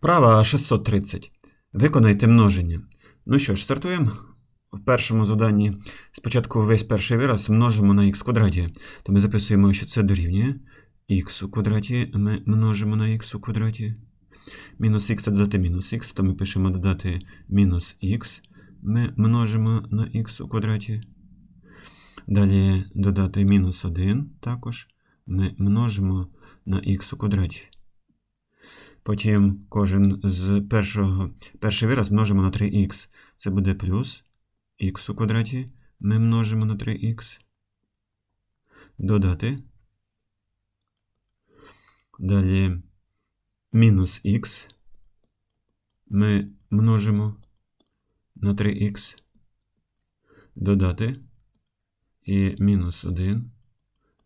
Вправа 630. Виконайте множення. Ну що ж, стартуємо. В першому завданні спочатку весь перший вираз множимо на х квадраті. То ми записуємо, що це дорівнює х у квадраті. Ми множимо на х у квадраті. Мінус х додати мінус х, то ми пишемо додати мінус х. Ми множимо на х у квадраті. Далі додати мінус 1 також. Ми множимо на х у квадраті. Потім кожен з першого, перший вираз множимо на 3х. Це буде плюс х у квадраті. Ми множимо на 3х. Додати. Далі мінус х. Ми множимо на 3х. Додати. І мінус 1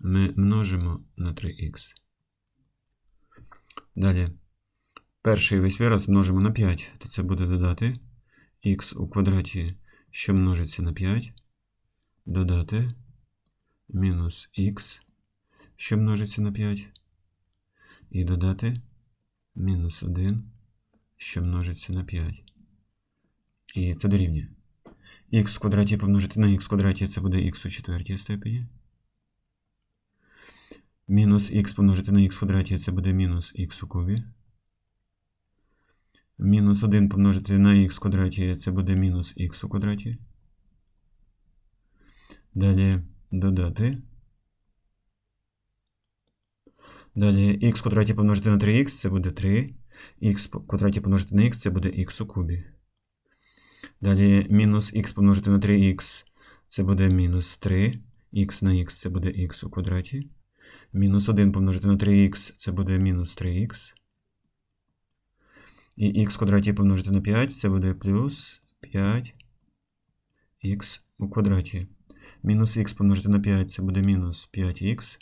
ми множимо на 3х. Далі. Перший весь вираз множимо на 5, то це буде додати х у квадраті, що множиться на 5, додати мінус х, що множиться на 5, і додати мінус 1, що множиться на 5. І це дорівнює. х в квадраті помножити на х в квадраті це буде х у четвертій степені. Мінус х помножити на х в квадраті це буде мінус х у кубі. Мінус 1 помножити на х квадраті це буде мінус х у квадраті. Далі додати. Далі х квадраті помножити на 3х це буде 3. х квадраті помножити на х це буде х у кубі. Далі мінус х помножити на 3х це буде мінус 3. х на х це буде х у квадраті. Мінус 1 помножити на 3х це буде мінус 3х. І х квадраті помножити на 5 це буде плюс 5х у квадраті. Мінус х помножити на 5 це буде мінус 5х.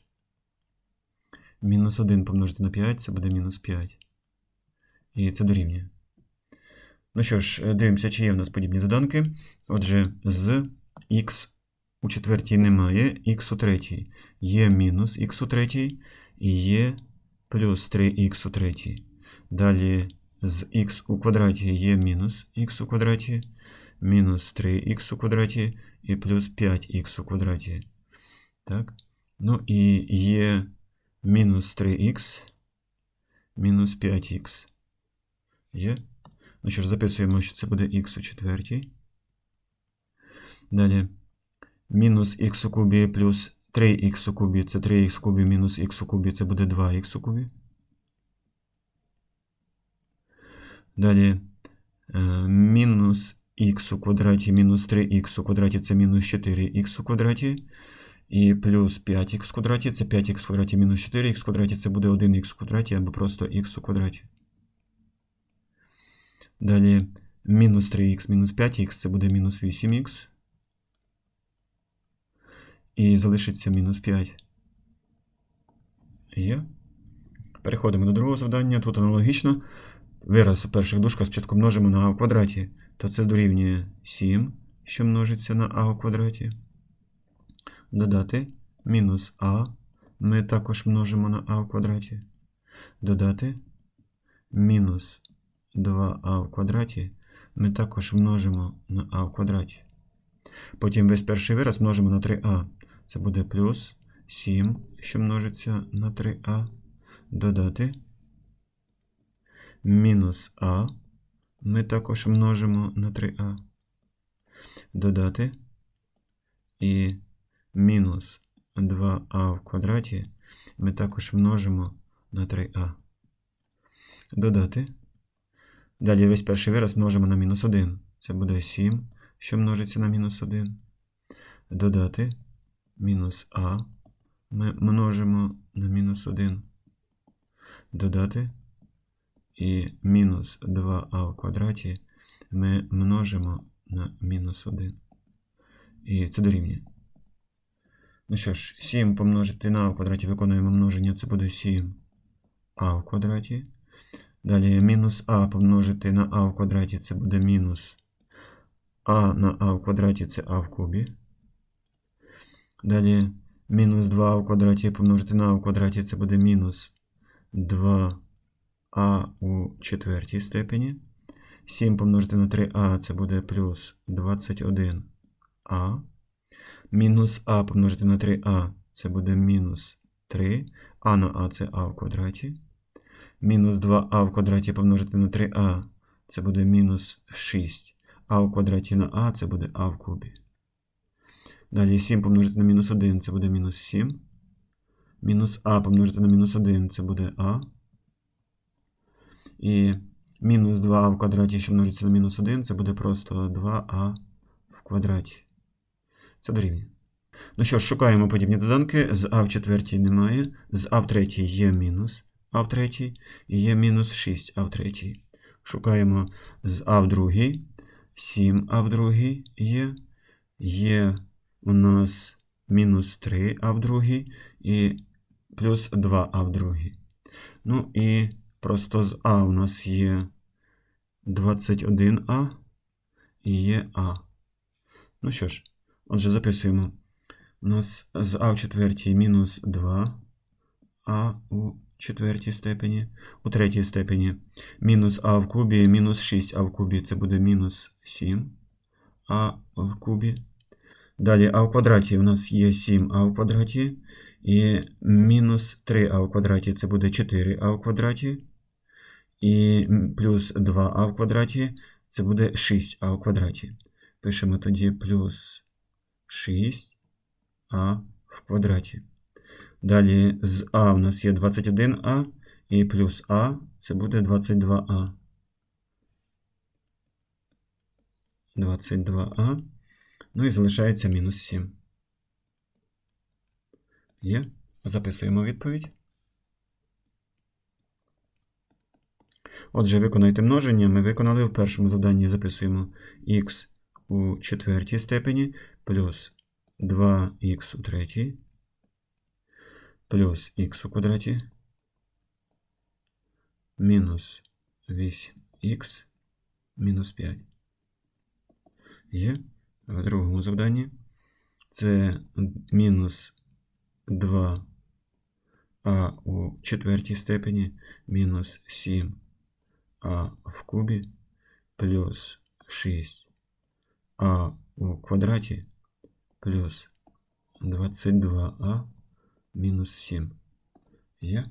Мінус 1 помножити на 5 це буде мінус 5. І це дорівнює. Ну що ж, дивимося, чи є в нас подібні доданки. Отже, з х у четвертій немає, х у третій. Є мінус х у третій і є плюс 3х у третій. Далі з х у квадраті є мінус х у квадраті, мінус 3х у квадраті і плюс 5х у квадраті. Так? Ну і є мінус 3х, мінус 5х. Є? Ну що ж, записуємо, що це буде х у четвертій. Далі мінус х у кубі плюс 3х у кубі це 3х у кубі мінус х у кубі це буде 2х у кубі. Далі е, мінус х у квадраті мінус 3х у квадраті це мінус 4х у квадраті. І плюс 5х в квадраті це 5х в квадраті мінус 4х в квадраті це буде 1х в квадраті або просто х у квадраті. Далі мінус 3х мінус 5х це буде мінус 8х. І залишиться мінус 5. Є. Переходимо до другого завдання. Тут аналогічно. Вираз у перших дужках спочатку множимо на а в квадраті, то це дорівнює 7, що множиться на а у квадраті. Додати мінус а. Ми також множимо на а в квадраті. Додати мінус 2а в квадраті. Ми також множимо на а в квадраті. Потім весь перший вираз множимо на 3а. Це буде плюс 7, що множиться на 3а. Додати мінус а. Ми також множимо на 3а. Додати. І мінус 2а в квадраті ми також множимо на 3а. Додати. Далі весь перший вираз множимо на мінус 1. Це буде 7, що множиться на мінус 1. Додати мінус а. Ми множимо на мінус 1. Додати. І мінус 2а в квадраті ми множимо на мінус 1. І це дорівнює. Ну що ж, 7 помножити на а в квадраті виконуємо множення, це буде 7а в квадраті. Далі мінус а помножити на а в квадраті це буде мінус а на а в квадраті це а в кубі. Далі мінус 2 в квадраті помножити на а в квадраті це буде мінус 2 а у четвертій степені. 7 помножити на 3а це буде плюс 21а. Мінус а помножити на 3а це буде мінус 3. А на а це а в квадраті. Мінус 2а в квадраті помножити на 3а це буде мінус 6. А в квадраті на а це буде а в кубі. Далі 7 помножити на мінус 1 це буде мінус 7. Мінус а помножити на мінус 1 це буде а. І мінус 2а в квадраті, що множиться на мінус 1, це буде просто 2а в квадраті. Це дорівнює. Ну що ж, шукаємо подібні доданки. З а в четвертій немає. З а в третій є мінус а в третій. І є мінус 6 а в третій. Шукаємо з а в другій. 7 а в другій є. Є у нас мінус 3 а в другій і плюс 2 а в другій. Ну і просто з А у нас є 21а і є А. Ну що ж, отже, записуємо. У нас з А в четвертій мінус 2 а у четвертій степені. У третій степені мінус а в кубі, мінус 6 а в кубі це буде мінус 7 а в кубі. Далі а в квадраті у нас є 7а в квадраті. І мінус 3а в квадраті це буде 4а в квадраті. І плюс 2а в квадраті це буде 6а в квадраті. Пишемо тоді плюс 6а в квадраті. Далі з А у нас є 21а і плюс А це буде 22а. 22а. Ну і залишається мінус 7. Є. Записуємо відповідь. Отже, виконайте множення. Ми виконали в першому завданні. Записуємо х у четвертій степені плюс 2х у третій, плюс х у квадраті, мінус 8х, мінус 5. Є. В другому завданні це мінус 2 а у четвертій степені мінус 7 а в кубі плюс 6 а у квадраті плюс 22а мінус 7 є.